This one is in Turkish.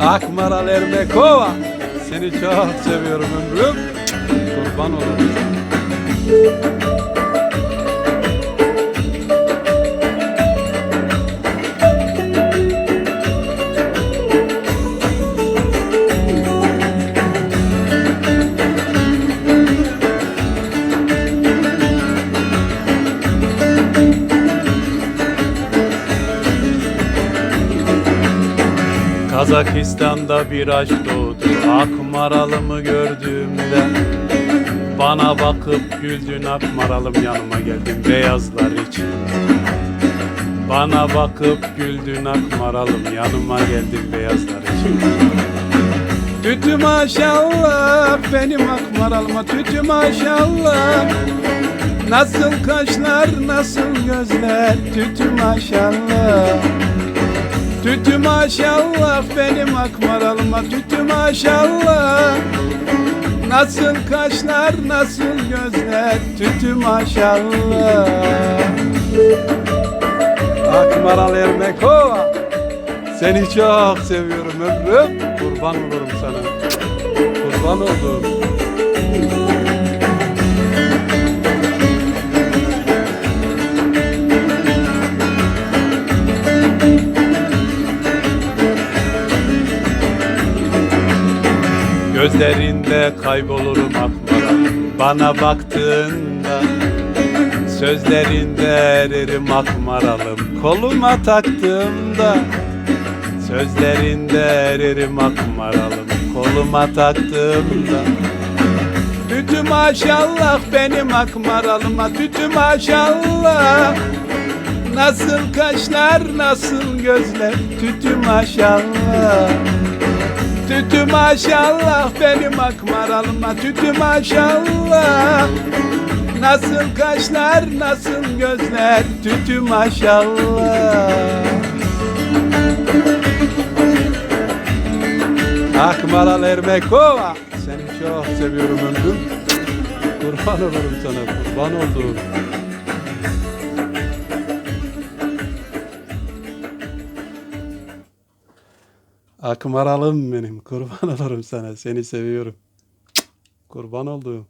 Akmaral Ermekova. Seni çok seviyorum ömrüm. Kurban olurum. Kazakistan'da bir aşk doğdu. Akmaralımı gördüğümde Bana bakıp güldün. Akmaralım yanıma geldin beyazlar için. Bana bakıp güldün. Akmaralım yanıma geldin beyazlar için. Tütü maşallah benim akmaralıma tütü maşallah Nasıl kaşlar nasıl gözler tütü maşallah maşallah benim akmaralıma tütü maşallah. Nasıl kaşlar nasıl gözler tütü maşallah. Akmaral Ermekova Seni çok seviyorum ömrüm. Kurban olurum sana. Kurban oldum Gözlerinde kaybolurum akmaral Bana baktığında Sözlerinde eririm akmaralım. Koluma taktığımda Sözlerinde eririm akmaralım. Koluma taktığımda Tütü maşallah benim akmaralıma. Tütü maşallah Nasıl kaşlar nasıl gözler. Tütü maşallah Tütü maşallah benim akmaralıma Tütü maşallah. Nasıl kaşlar nasıl gözler Tütü maşallah. Akmaral Ermekova Seni çok seviyorum ömrüm. Kurban olurum sana kurban olduğum Akmaralım benim. Kurban olurum sana. Seni seviyorum. Kurban olduğum